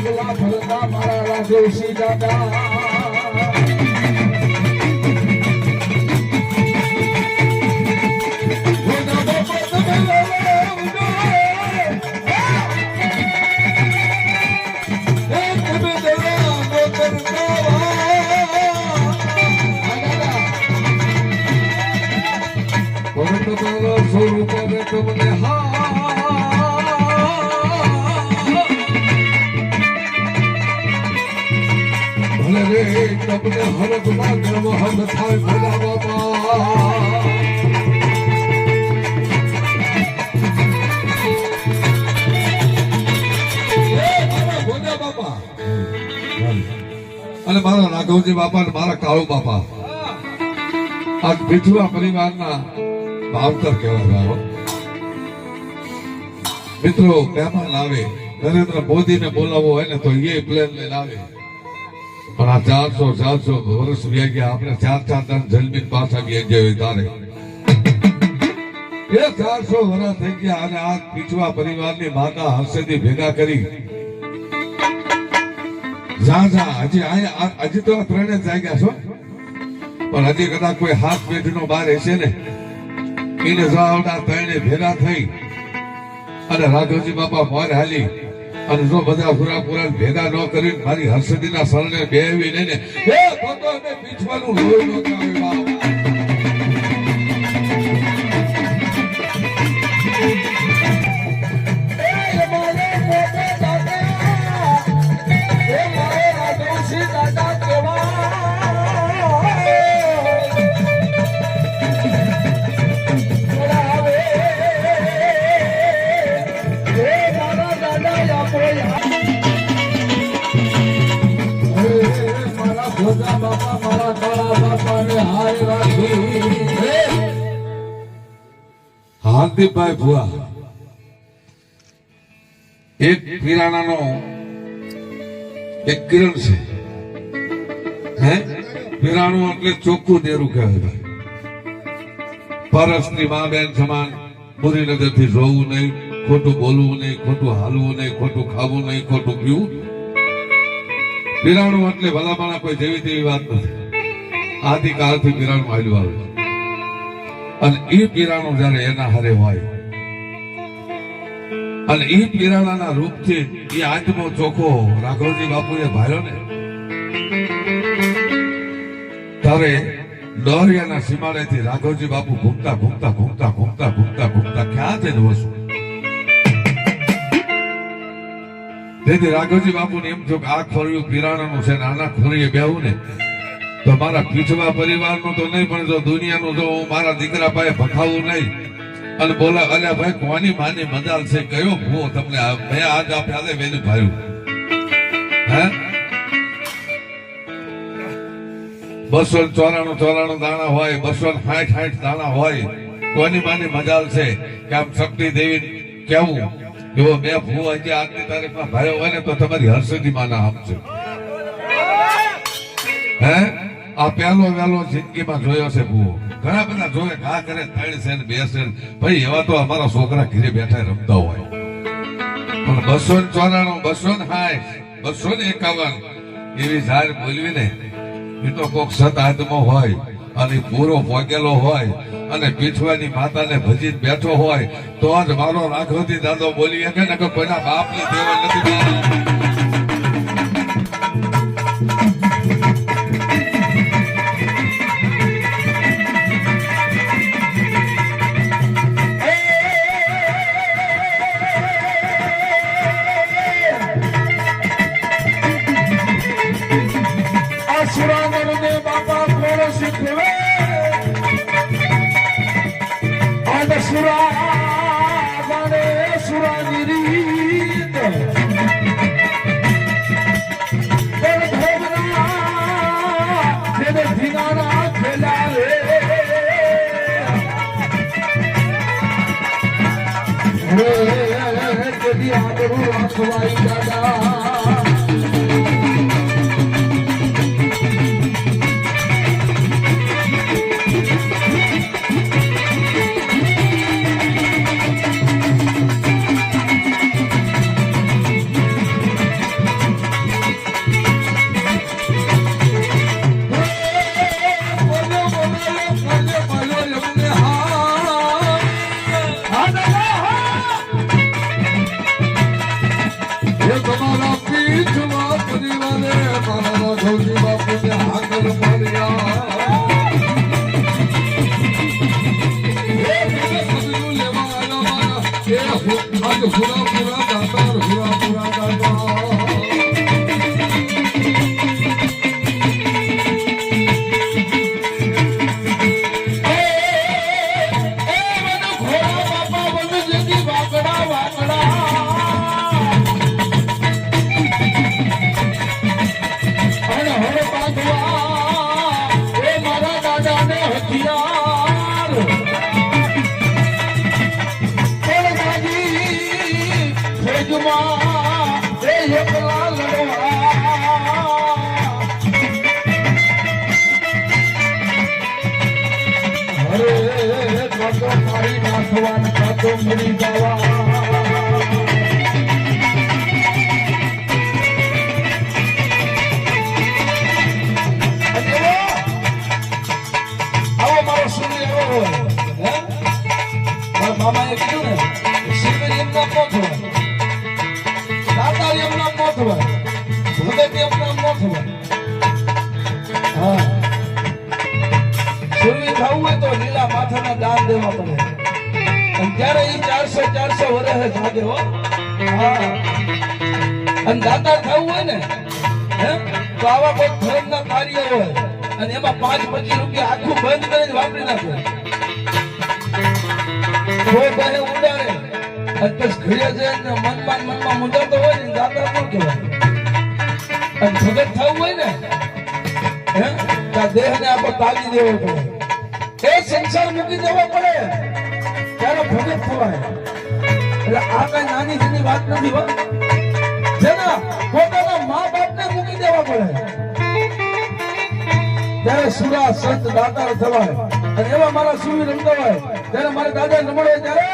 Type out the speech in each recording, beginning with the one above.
ભોગવા ફરતા મારા રાજેશી દાદા. અને મારા રાઘવજી બાપા અને મારા કાળુ બાપા. આ વિઠવા પરિવારના ભાવતર કહેવાય. મિત્રો, મહેમાન આવે, નરેન્દ્ર મોદીને બોલાવવો હોય ને તો એ પ્લેન લઈને આવે પણ આ ચારસો ચારસો વર્ષ વ્યા આપણે ચાર ચાર ત્રણ જલમીન પાછા વ્યા તારે. એ ચારસો વર્ષ થઈ ગયા અને આ પીછવા પરિવારની માતા હર્ષદી ભેગા કરી. જા જા, હજી આ- હજી તો ત્રણે જાગ્યા છો. પણ હજી કદાચ કોઈ હાથ પેઢીનો બહાર હશે ને. એને જાવડા ત્રણે ભેગા થઈ. અને રાઘવજી બાપા મોર હાલી. અને જો બધા પૂરા પૂરા ભેગા ન કરીને મારી હર્ષદીના શરણે બેહવી ને એ તો તો અમે પીછવાનું લોહી નો કાવે હાર્દિકભાઈ ભુવા. એક પીરાણાનો એક કિરણ છે. હે? કિરાણું એટલે ચોખ્ખું દેરું કહેવાય પરસની મા બેન સમાન બુરી નજરથી જોવું નહીં, ખોટું બોલવું નહીં, ખોટું હાલવું નહીં, ખોટું ખાવું નહીં, ખોટું પીવું. પીરાણું એટલે ભલામણા કોઈ જેવી તેવી વાત નથી. આદિકાળથી પીરાણું હાલ્યું આવે અને એ પીરાણું જયારે એના હારે હોય. અને એ પીરાણાના રૂપથી એ આત્મો ચોખ્ખો રાઘવજી બાપુએ ભાર્યો ને, ત્યારે દોરિયાના સીમાડેથી રાઘવજી બાપુ ઘૂમતા ઘૂમતા ઘૂમતા ઘૂમતા ઘૂમતા ઘૂમતા ક્યાં જઈને વસું તેથી રાઘવજી બાપુને એમ થયું કે આ ખોરિયું પીરાણાનું છે ને આના ખોરીએ બેવું ને. તો મારા પીછવા પરિવારનું તો નહીં, પણ જો દુનિયાનું જો હું મારા દીકરા પાસે ભખાવું નહીં અને બોલા, અલ્યા ભાઈ, કોની માની મજાલ છે? કયો ભૂવો તમને મેં આજ આ પ્યાલે વેલું ભાયું હે? બસો ચોરાણું ચોરાણું દાણા હોય, બસો સાઠ સાઠ દાણા હોય. કોની માની મજાલ છે? કે આમ શક્તિ દેવી કેવું? જો બે ભૂવો હજી આજની તારીખમાં ભાઈ હોય ને તો તમારી હર્ષદી માના છે હે? આ પહેલો વહેલો જિંદગીમાં જોયો છે ભૂવો. ઘણા બધા જોવે ઘા કરે છે ને બેસે ભાઈ, એવા તો અમારા છોકરા ઘરે બેઠા રમતા હોય. પણ બસો ને ચોરાણું, બસો ને હાય બસો ને એકાવન એવી ઝાડ બોલવીને એ તો કોક સત આત્મો હોય, અને પૂરો ભોગેલો હોય, અને પીઠવાની માતાને ભજી બેઠો હોય, તો જ મારો રાઘવતી દાદો બોલી શકે ને કોઈના બાપની દેવલ નથી અસુરાનરને બાપા કોણ શીખવે અને સુરા જાણે સુરાની રીત પણ ભોગના જેને ધીનાના ખેલાવે હે કદી આદરું રાખવાઈ કાતો મારી નાખવાન કાતો મરી જવા. ત્યારે ચારસો વર્ષે હો. અને દાતા થવું હોય ને તો આવા કોઈ ધર્મના કાર્ય હોય અને એમાં પાંચ પચીસ રૂપિયા આખું બંધ કરીને વાપરી નાખે. કોઈ બહે ઉડાડે. અને પછી ઘરે છે મનમાં ને મનમાં મુંજાતો હોય ને, દાતા કોણ કહેવાય? અને ભગત થવું હોય ને, હે? દેહ દેહને આપણે તાલી દેવો પડે. એ સંસાર મૂકી દેવો પડે. ત્યારે ભગત થવાય. એટલે આ કઈ નાની જેની વાત નથી હો. જેના પોતાના મા બાપને મૂકી દેવા પડે. ત્યારે સુરા સંત દાતાર થવાય. અને એવા મારા સુવી રમતા હોય, ત્યારે મારા દાદા રમણ હોય ત્યારે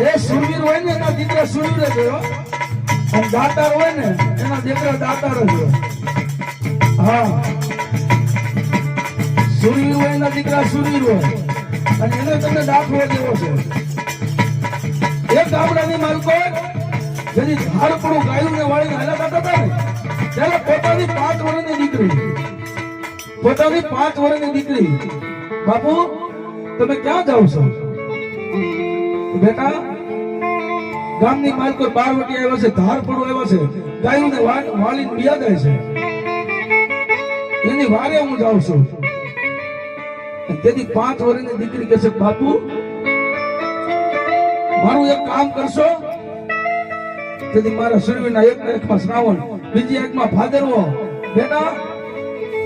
એ સુરવીર હોય ને, એના દીકરા અને દાતાર હોય ને, એના દીકરા દાતાર હા. સુરવીર હોય દીકરા સુરવીર હોય. અને એને તમને દાખલો દેવો છે? એક ગામડાની માલકો ને વાળીને હાલ્યા કરતા હતા ને પોતાની પાંચ વર્ષની દીકરી. પોતાની પાંચ વર્ષની દીકરી. બાપુ, તમે ક્યાં જાઓ છો? બેટા. ગામની માલકો બાર વટી આવ્યો છે, ધાર પડો આવ્યો છે. ગાયું ને વાળીને બિયા જાય છે. એની વારે હું જાઉં છું. તેથી પાંચ વર્ષની દીકરી કહે છે, બાપુ, મારું એક કામ કરશો? તેથી મારા શરીરના એક એકમાં શ્રાવણ, બીજી એકમાં ભાદરવો. બેટા,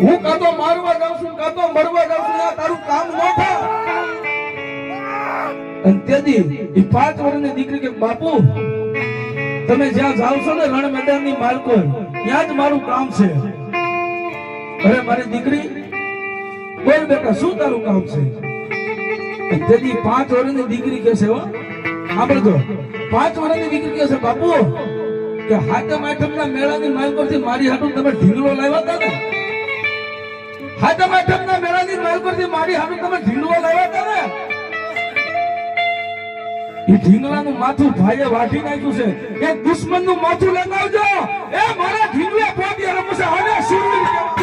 હું કાં તો મારવા જાઉં છું, કાં તો મરવા જાઉં છું તારું કામ ન થાય. પાંચ વર્ષની દીકરી કે, બાપુ છો ને અરે કે છે? સાંભળજો. પાંચ વર્ષની દીકરી કે કે હાથમ આઠમના મેળાની માલ પરથી મારી હાટું તમે ઢીંગલો લાવ્યા હતા ને? હાથમ આઠમના મેળાની માલ પરથી મારી હાટું તમે ઢીંગલો લાવ્યા હતા ને? ઢીંગલાનું માથું ભાઈએ વાઢી નાખ્યું છે. એ દુશ્મનનું માથું લગાવજો. એ મારા ઢીંગલા પોતે રમશે. આને સુરવીર